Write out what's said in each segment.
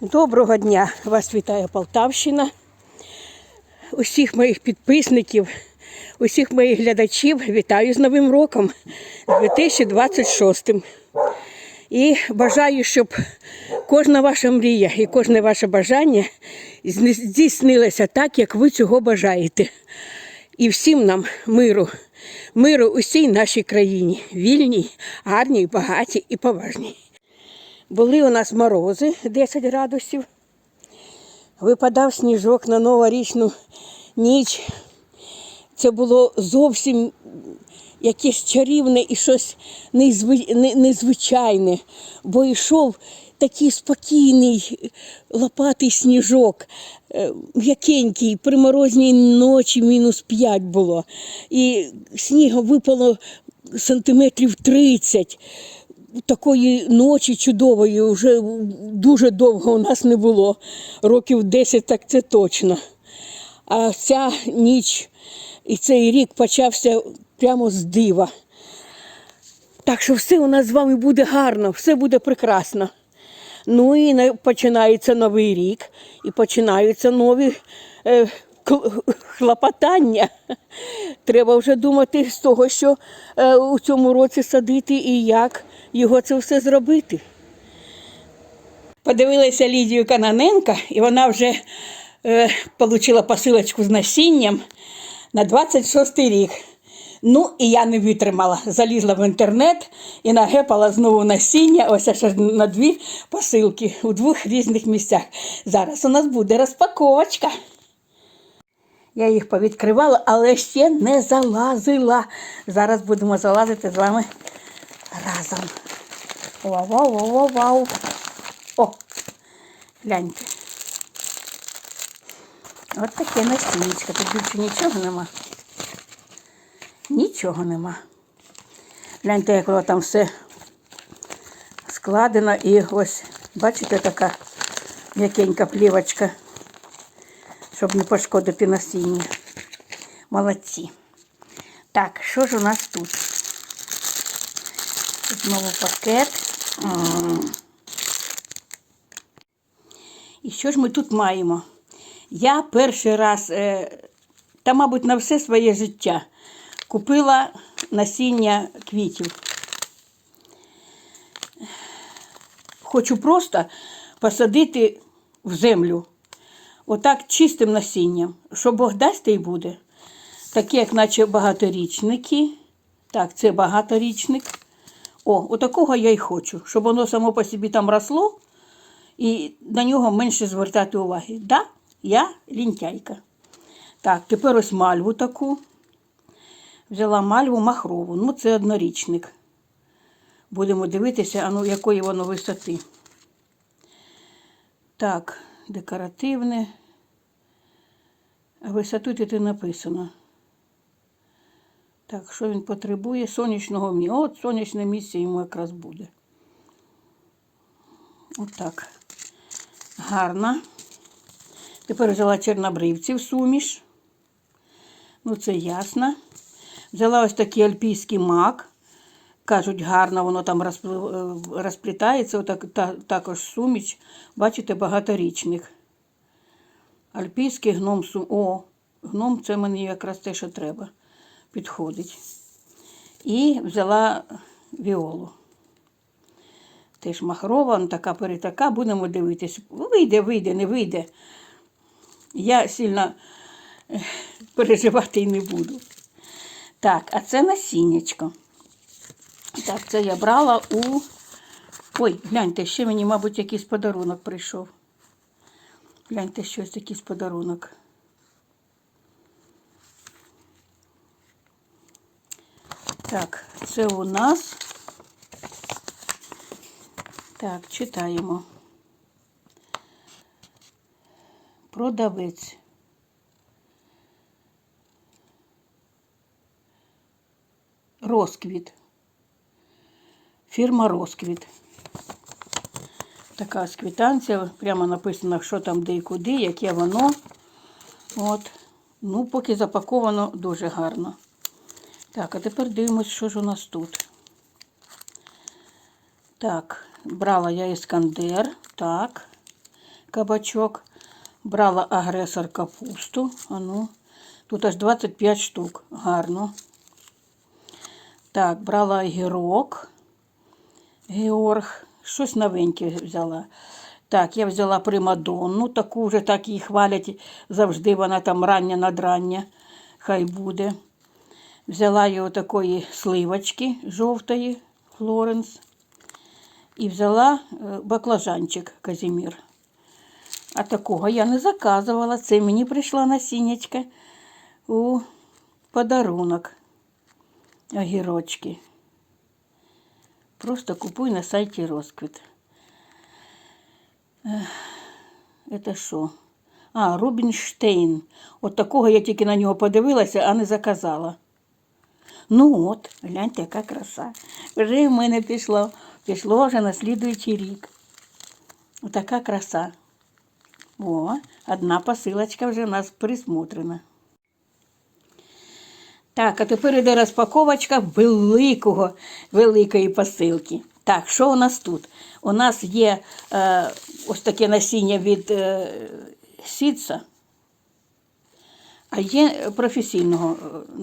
Доброго дня! Вас вітає Полтавщина. Усіх моїх підписників, усіх моїх глядачів вітаю з Новим роком з 2026. І бажаю, щоб кожна ваша мрія і кожне ваше бажання здійснилося так, як ви цього бажаєте. І всім нам миру, миру усій нашій країні, вільній, гарній, багатій і поважній. Були у нас морози 10 градусів. Випадав сніжок на новорічну ніч. Це було зовсім якесь чарівне і щось незви- незвичайне, бо йшов такий спокійний лопатий сніжок, е, м'якенький, при морозній ночі мінус 5 було. І снігу випало сантиметрів 30 такої ночі чудової вже дуже довго у нас не було. Років 10, так це точно. А ця ніч і цей рік почався прямо з дива. Так що все у нас з вами буде гарно, все буде прекрасно. Ну і починається новий рік, і починаються нові е, хлопотання. Треба вже думати з того, що е, у цьому році садити і як його це все зробити. Подивилася Лідію Кананенка, і вона вже е, отримала посилочку з насінням на 26 рік. Ну, і я не витримала. Залізла в інтернет і нагепала знову насіння, ось аж на дві посилки у двох різних місцях. Зараз у нас буде розпаковочка. Я їх повідкривала, але ще не залазила. Зараз будемо залазити з вами разом. Вау, вау, вау, вау, вау. О, гляньте. От таке насіннячко. Тут більше нічого нема. Нічого нема. Гляньте, як воно там все складено. І ось, бачите, така м'якенька плівочка, щоб не пошкодити насіння. Молодці. Так, що ж у нас тут? Знову пакет. І що ж ми тут маємо? Я перший раз, е, та, мабуть, на все своє життя купила насіння квітів. Хочу просто посадити в землю. Отак чистим насінням. Що Бог дасть, те й буде. Такі, як наче багаторічники. Так, це багаторічник. О, отакого я й хочу, щоб воно само по собі там росло і на нього менше звертати уваги. Да, я лінтяйка. Так, тепер ось мальву таку. Взяла мальву махрову. Ну, це однорічник. Будемо дивитися, а ну, якої воно висоти. Так, декоративне. Висоту тут написано. Так, що він потребує? Сонячного місця. От сонячне місце йому якраз буде. Отак. Гарна. Тепер взяла чорнобривців суміш. Ну, це ясно. Взяла ось такий альпійський мак. Кажуть, гарно воно там е, розплітається. Отак, та, також суміч. Бачите, багаторічних. Альпійський гном сум. О, гном це мені якраз те, що треба. Підходить. І взяла віолу. Теж махрова, така перетака, будемо дивитись. Вийде, вийде, не вийде. Я сильно переживати й не буду. Так, а це насіннячко. Так, це я брала у. Ой, гляньте, ще мені, мабуть, якийсь подарунок прийшов. Гляньте, щось якийсь подарунок. Так, це у нас. Так, читаємо. Продавець. Розквіт. Фірма Розквіт. Така ось квитанція. Прямо написано, що там, де і куди, яке воно. От. Ну, поки запаковано дуже гарно. Так, а тепер дивимось, що ж у нас тут. Так, брала я іскандер. Так. кабачок. Брала агресор капусту. Ану, тут аж 25 штук. Гарно. Так, брала огірок. Георг. Щось новеньке взяла. Так, я взяла примадонну, таку вже так її хвалять. Завжди вона там рання надрання. Хай буде. Взяла його такої сливочки жовтої, Флоренс. І взяла е, баклажанчик Казімір. А такого я не заказувала. Це мені прийшла насіннячка у подарунок. Огірочки. Просто купуй на сайті Розквіт. Це що? А, Рубінштейн. От такого я тільки на нього подивилася, а не заказала. Ну от, гляньте, яка краса. Вже в мене пішло, пішло вже на слідуючий рік. Отака краса. О, одна посилочка вже в нас присмотрена. Так, а тепер іде розпаковочка великого, великої посилки. Так, що у нас тут? У нас є е, ось таке насіння від е, сітса, а є професійного,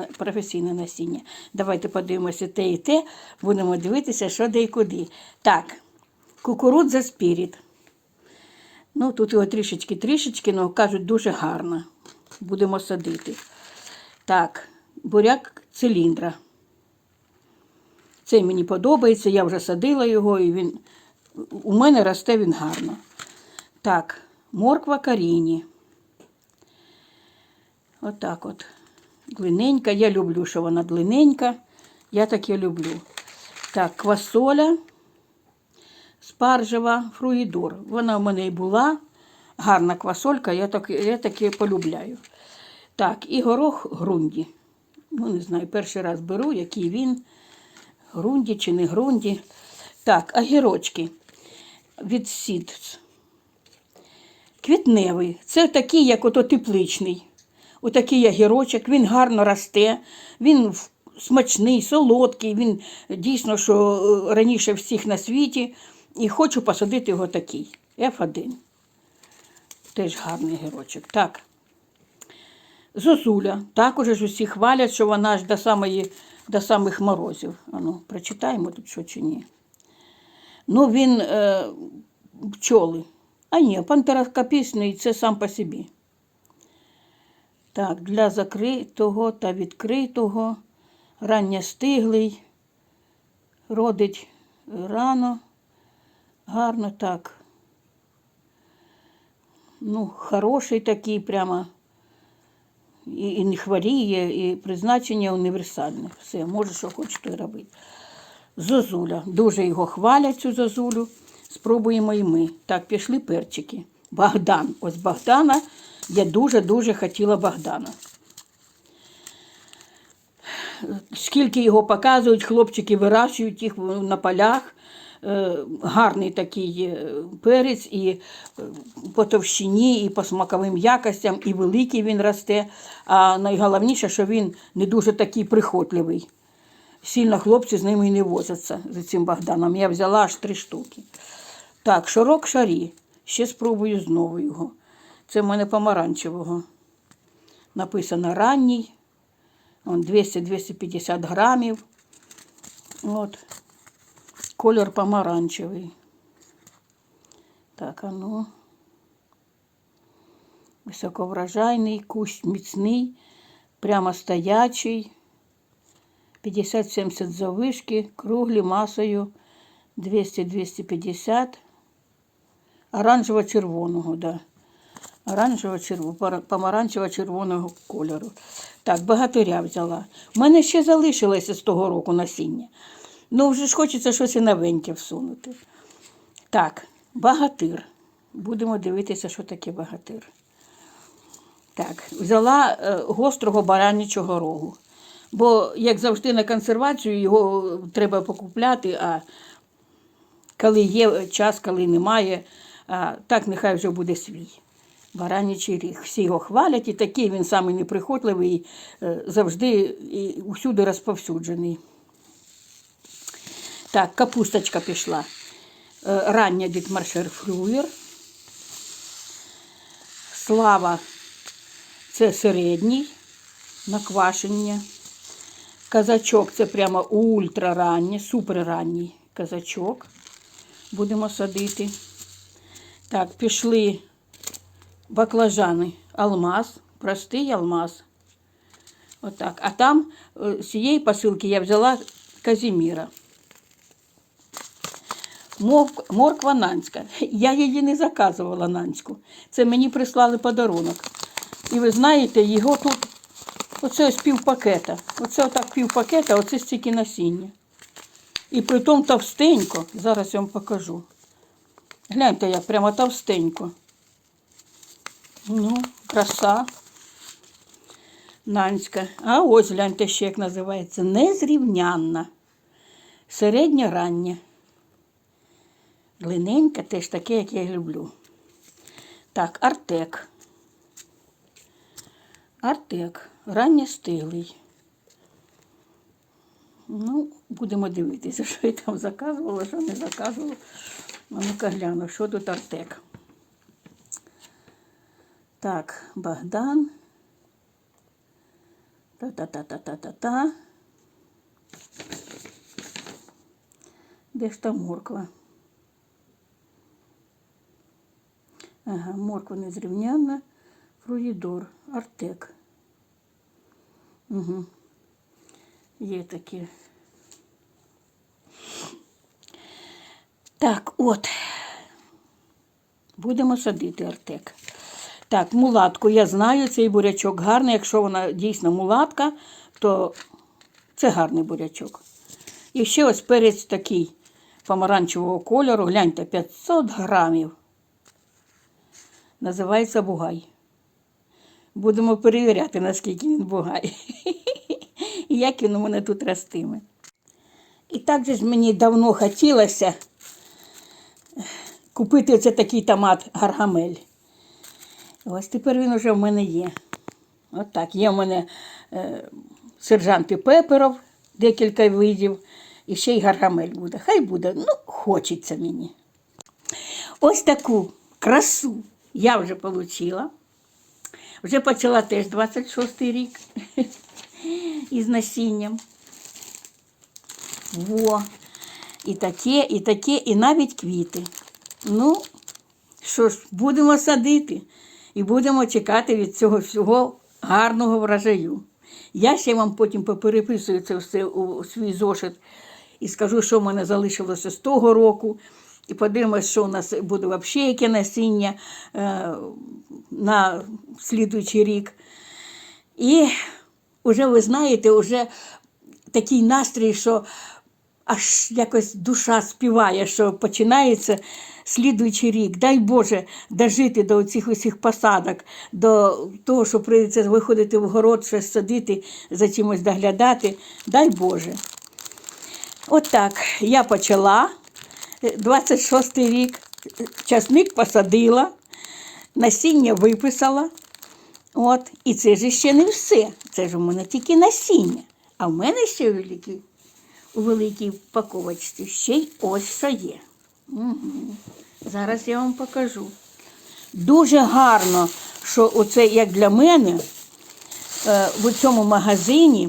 е, професійне насіння. Давайте подивимося те і те, будемо дивитися, що де і куди. Так, кукурудза спіріт. Ну, тут його трішечки-трішечки, але кажуть, дуже гарно. Будемо садити. Так, буряк циліндра. Цей мені подобається, я вже садила його, і він у мене росте він гарно. Так, морква каріні. Отак от. Длинненька. Я люблю, що вона длинненька. Я таке люблю. Так, квасоля спаржева фруїдор. Вона в мене і була. Гарна квасолька, я так, я таке полюбляю. Так, і горох грунді. Ну, не знаю, перший раз беру, який він. Грунді чи не грунді. Так, огірочки від Сідс. Квітневий. Це такий, як ото тепличний. Отакий огірочок, він гарно росте, він смачний, солодкий, він дійсно, що е, раніше всіх на світі. І хочу посадити його такий. F1. Теж гарний огірочок. Так. Зозуля. Також ж усі хвалять, що вона аж до, самої, до самих морозів. Ану, прочитаємо тут що чи ні. Ну, він е, пчоли. А ні, пантерокопісний це сам по собі. Так, для закритого та відкритого, ранньостиглий, родить рано, гарно так. Ну, хороший такий прямо. І, і не хворіє, і призначення універсальне. Все, може, що хоче, то й робити. Зозуля. Дуже його хвалять, цю зозулю. Спробуємо і ми. Так, пішли перчики. Богдан. Ось Богдана. Я дуже-дуже хотіла Богдана. Скільки його показують, хлопчики вирощують їх на полях. Е, Гарний такий е, перець і е, по товщині, і по смаковим якостям, і великий він росте. А найголовніше, що він не дуже такий прихотливий. Сильно хлопці з ними і не возяться за цим Богданом. Я взяла аж три штуки. Так, широк шарі. Ще спробую знову його. Це в мене помаранчевого. Написано ранній. 200-250 грамів. От. Колір помаранчевий. Так, а ну. Високоврожайний, кущ міцний, прямо стоячий. 50-70 завишки, круглі масою 200-250. Оранжево-червоного, да. Оранжево-червоного, помаранчево-червоного кольору. Так, багатиря взяла. У мене ще залишилося з того року насіння. Ну, вже ж хочеться щось новеньке всунути. Так, багатир. Будемо дивитися, що таке багатир. Так, взяла е, гострого баранячого рогу. Бо, як завжди, на консервацію його треба покупляти, а коли є час, коли немає, а, так нехай вже буде свій. Баранячий ріг. Всі його хвалять, і такий він самий неприхотливий, е, завжди і усюди розповсюджений. Так, капусточка пішла. Е, Рання дітмаршер флюєр. Слава це середній на квашення. Казачок це прямо ультрараннє, суперранній казачок. Будемо садити. Так, пішли баклажани. Алмаз, простий алмаз. Отак. А там е, з цієї посилки я взяла Казіміра. Морква нанська. Я її не заказувала нанську. Це мені прислали подарунок. І ви знаєте, його тут оце ось півпакета. Оце отак півпакета, оце стільки насіння. І при тому товстенько. Зараз я вам покажу. Гляньте, як прямо товстенько. Ну, краса. Нанська. А ось гляньте ще як називається. Незрівнянна. Середня рання. Глиненька теж таке, як я люблю. Так, артек. Артек. Ранньостиглий. Ну, будемо дивитися, що я там заказувала, що не заказувала. А ну-ка гляну, що тут артек. Так, Богдан. Та-та-та-та-та-та-та. Де ж та морква? Ага, морква незрівнянна, фруїдор, артек. Угу. Є такі. Так, от. Будемо садити артек. Так, мулатку я знаю, цей бурячок гарний. Якщо вона дійсно мулатка, то це гарний бурячок. І ще ось перець такий помаранчевого кольору. Гляньте, 500 грамів. Називається бугай. Будемо перевіряти, наскільки він бугай. І як він у мене тут ростиме. І так же ж мені давно хотілося купити оце такий томат гаргамель. Ось тепер він вже в мене є. От так. Є в мене е, сержант пеперов, декілька видів, і ще й гаргамель буде. Хай буде, ну, хочеться мені. Ось таку красу я вже отримала. Вже почала теж 26-й рік із насінням. Во. І таке, і таке, і навіть квіти. Ну, що ж, будемо садити і будемо чекати від цього всього гарного врожаю. Я ще вам потім попереписую це все у свій зошит і скажу, що в мене залишилося з того року. І подивимось, що у нас буде взагалі яке насіння е, на слідуючий рік. І вже ви знаєте, вже такий настрій, що аж якось душа співає, що починається слідуючий рік. Дай Боже дожити до цих усіх посадок, до того, що прийдеться виходити в город, щось садити, за чимось доглядати. Дай Боже. От так я почала 26 рік, часник посадила, насіння виписала. От, і це ж ще не все. Це ж у мене тільки насіння. А в мене ще великі, у великій упаковочці ще й ось що є. Угу. Зараз я вам покажу. Дуже гарно, що оце як для мене е, в цьому магазині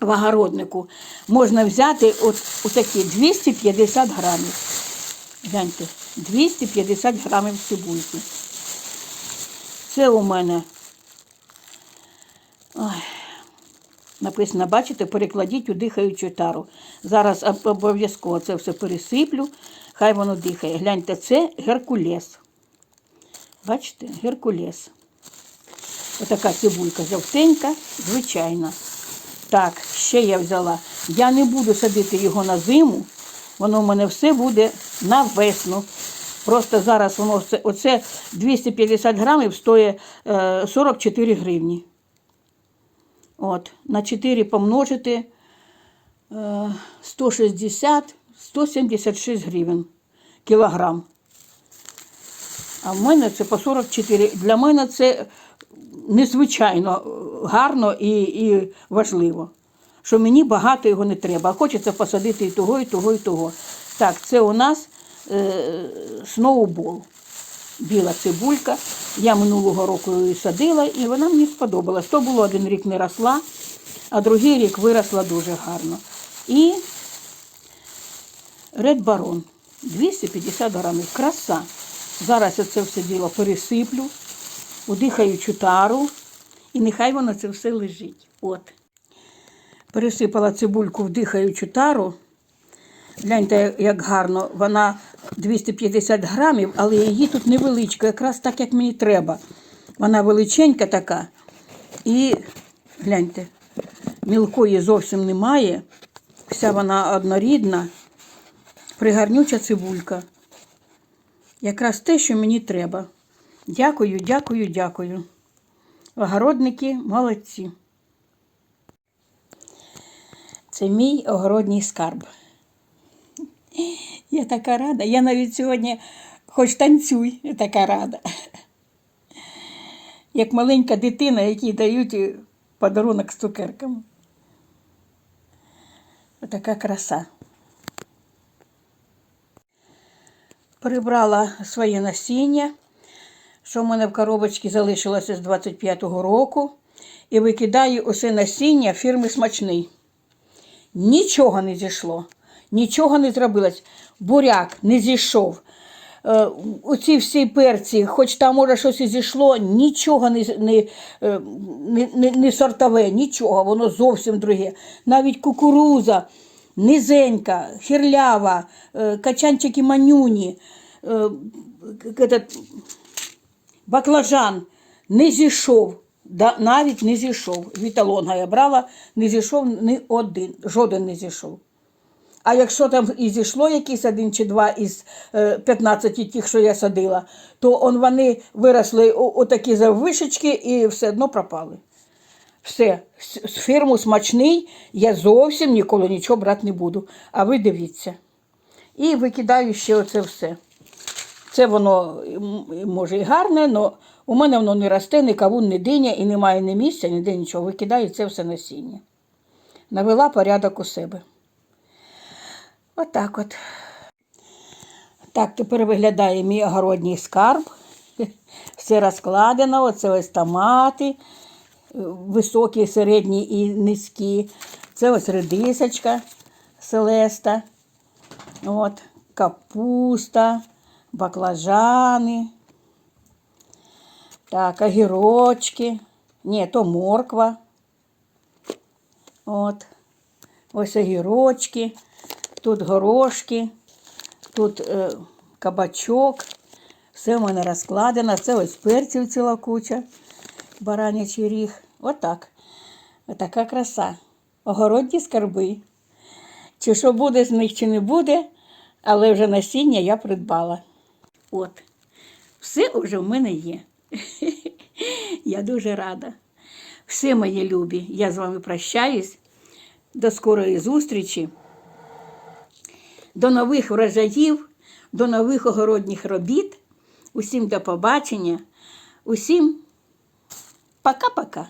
в огороднику можна взяти от, отакі 250 грамів. Гляньте, 250 грамів цибульки. Це у мене ой, написано, бачите, перекладіть у дихаючу тару. Зараз обов'язково це все пересиплю, хай воно дихає. Гляньте, це геркулес. Бачите, геркулес. Отака цибулька жовтенька, звичайна. Так, ще я взяла. Я не буду садити його на зиму, воно в мене все буде на весну. Просто зараз воно оце 250 грамів стоїть е, 44 гривні. От, на 4 помножити е, 160, 176 гривень кілограм. А в мене це по 44. Для мене це незвичайно е, гарно і, і важливо. Що мені багато його не треба. А хочеться посадити і того, і того, і того. Так, це у нас е, сноубол. біла цибулька. Я минулого року її садила і вона мені сподобалась. То було один рік не росла, а другий рік виросла дуже гарно. І Ред Барон 250 грамів. Краса. Зараз я це все діло пересиплю у дихаючу тару, і нехай воно це все лежить. От. Пересипала цибульку в дихаючу тару. Гляньте, як гарно. Вона 250 грамів, але її тут невеличко, якраз так, як мені треба. Вона величенька така. І гляньте, мілкої зовсім немає. Вся вона однорідна, пригарнюча цибулька. Якраз те, що мені треба. Дякую, дякую, дякую. Огородники молодці. Це мій огородній скарб. Я така рада. Я навіть сьогодні хоч танцюй, я така рада. Як маленька дитина, якій дають подарунок з цукерками. Така краса. Прибрала своє насіння, що в мене в коробочці залишилося з 25-го року, і викидаю усе насіння фірми смачний. Нічого не зійшло, нічого не зробилось. Буряк не зійшов. Е, Оці всі перці, хоч там може щось і зійшло, нічого не, не, е, не, не, не сортове, нічого, воно зовсім друге. Навіть кукуруза низенька, хірлява, е, качанчики манюні, этот, баклажан не зійшов, да, навіть не зійшов. Віталонга я брала, не зійшов ні один, жоден не зійшов. А якщо там і зійшло якийсь один чи два із е, 15 тих, що я садила, то он вони виросли отакі заввишечки і все одно пропали. Все, з фірму смачний, я зовсім ніколи нічого брати не буду. А ви дивіться. І викидаю ще оце все. Це воно може і гарне, але у мене воно не росте, ні кавун, ні диня, і немає ні місця, ніде нічого. Викидаю це все насіння. Навела порядок у себе. Отак от. Так, тепер виглядає мій огородній скарб. Все розкладено, оце ось томати, високі, середні і низькі. Це ось редисочка селеста. От, капуста, баклажани. Так, огірочки. Ні, то морква. От. Ось огірочки, тут горошки, тут е, кабачок. Все в мене розкладено. Це ось перців ціла куча, баранячий ріг. Отак. Отака краса. Огородні скарби. Чи що буде з них, чи не буде, але вже насіння я придбала. От. Все вже в мене є. Я дуже рада. Все мої любі, я з вами прощаюсь. До скорої зустрічі, до нових врожаїв, до нових огородніх робіт. Усім до побачення. Усім пока-пока.